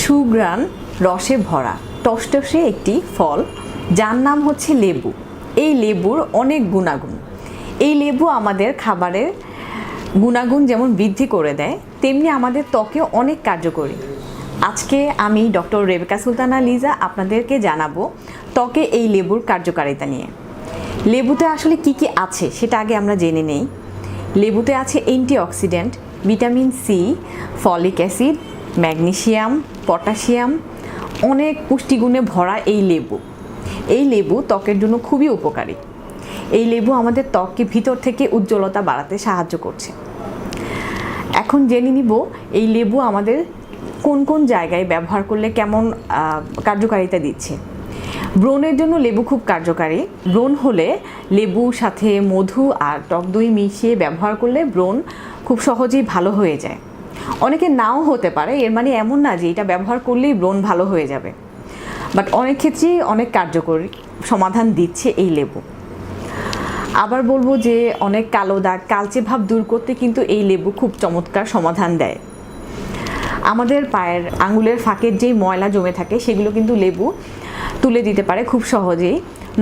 সুগ্রান রসে ভরা, টসটসে একটি ফল, যার নাম হচ্ছে লেবু। এই লেবুর অনেক গুণাগুণ। এই লেবু আমাদের খাবারের গুণাগুণ যেমন বৃদ্ধি করে দেয়, তেমনি আমাদের ত্বকে অনেক কার্যকরী। আজকে আমি ডক্টর রেবেকা সুলতানা লিজা আপনাদেরকে জানাব ত্বকে এই লেবুর কার্যকারিতা নিয়ে। লেবুতে আসলে কি কি আছে সেটা আগে আমরা জেনে নেই। লেবুতে আছে antioxidant vitamin C folic acid magnesium potassium, অনেক পুষ্টিগুণে ভরা এই লেবু। এই লেবু ত্বকের জন্য খুবই উপকারী। এই লেবু আমাদের ত্বককে ভিতর থেকে উজ্জ্বলতা বাড়াতে সাহায্য করছে। এখন জেনে নিব এই লেবু আমাদের কোন কোন জায়গায় ব্যবহার করলে কেমন কার্যকারিতা দিচ্ছে। ব্রণের জন্য লেবু খুব কার্যকারী। ব্রণ হলে লেবুর সাথে মধু আর টক দই মিশিয়ে ব্যবহার করলে ব্রণ খুব সহজেই ভালো হয়ে যায়। অনেকে নাও হতে পারে, এর মানে এমন না যে এটা ব্যবহার করলেই ব্রণ ভালো হয়ে যাবে। বাট অনেক ক্ষেত্রেই অনেক কার্যকরী সমাধান দিচ্ছে এই লেবু। আবার বলব যে অনেক কালো দাগ, কালচে ভাব দূর করতে কিন্তু এই লেবু খুব চমৎকার সমাধান দেয়। আমাদের পায়ের আঙুলের ফাঁকের যেই ময়লা জমে থাকে, সেগুলো কিন্তু লেবু তুলে দিতে পারে খুব সহজেই।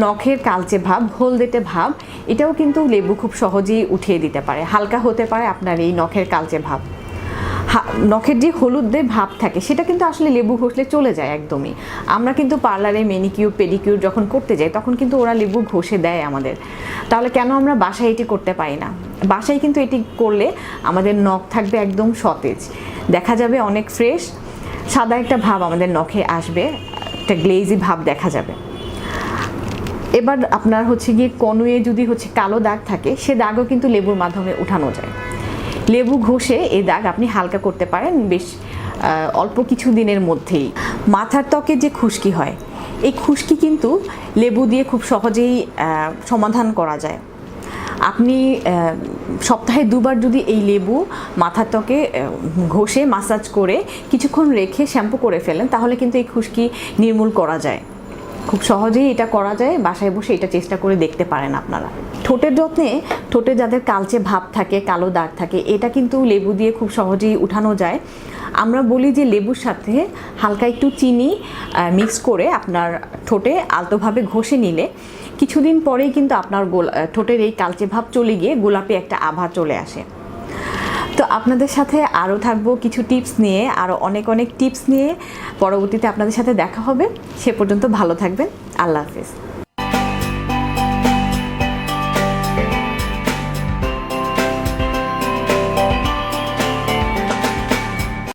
নখের কালচে ভাব, হলদেটে ভাব, এটাও কিন্তু লেবু খুব সহজেই উঠিয়ে দিতে পারে। হালকা হতে পারে আপনার এই নখের কালচে ভাব। নখের যে হলুদ হলুদে ভাব থাকে, সেটা কিন্তু আসলে লেবু ঘষলে চলে যায় একদমই। আমরা কিন্তু পার্লারে মেনিকিউর পেডিকিউর যখন করতে যাই, তখন কিন্তু ওরা লেবু ঘষে দেয় আমাদের। তাহলে কেন আমরা বাসায় এটি করতে পারি না? বাসায় কিন্তু এটি করলে আমাদের নখ থাকবে একদম সতেজ। দেখা যাবে অনেক ফ্রেশ সাদা একটা ভাব আমাদের নখে আসবে, একটা গ্লেজি ভাব দেখা যাবে। এবার আপনার হচ্ছে গিয়ে কনুয়ে যদি হচ্ছে কালো দাগ থাকে, সে দাগও কিন্তু লেবুর মাধ্যমে উঠানো যায়। লেবু ঘষে এই দাগ আপনি হালকা করতে পারেন বেশ অল্প কিছু দিনের মধ্যেই। মাথার ত্বকে যে খুশকি হয়, এই খুশকি কিন্তু লেবু দিয়ে খুব সহজেই সমাধান করা যায়। আপনি সপ্তাহে দুবার যদি এই লেবু মাথার ত্বকে ঘষে মাসাজ করে কিছুক্ষণ রেখে শ্যাম্পু করে ফেলেন, তাহলে কিন্তু এই খুশকি নির্মূল করা যায়। খুব সহজেই এটা করা যায়, বাসায় বসে এটা চেষ্টা করে দেখতে পারেন আপনারা। ঠোঁটের যত্নে, ঠোঁটে যাদের কালচে ভাব থাকে, কালো দাগ থাকে, এটা কিন্তু লেবু দিয়ে খুব সহজেই উঠানো যায়। আমরা বলি যে লেবুর সাথে হালকা একটু চিনি মিক্স করে আপনার ঠোঁটে আলতোভাবে ঘষে নিলে কিছুদিন পরেই কিন্তু আপনার গোলা, ঠোঁটের এই কালচে ভাব চলে গিয়ে গোলাপি একটা আভা চলে আসে। তো আপনাদের সাথে আরও থাকব কিছু টিপস নিয়ে, আরও অনেক অনেক টিপস নিয়ে। পরবর্তীতে আপনাদের সাথে দেখা হবে। সে পর্যন্ত ভালো থাকবেন। আল্লাহ হাফিজ।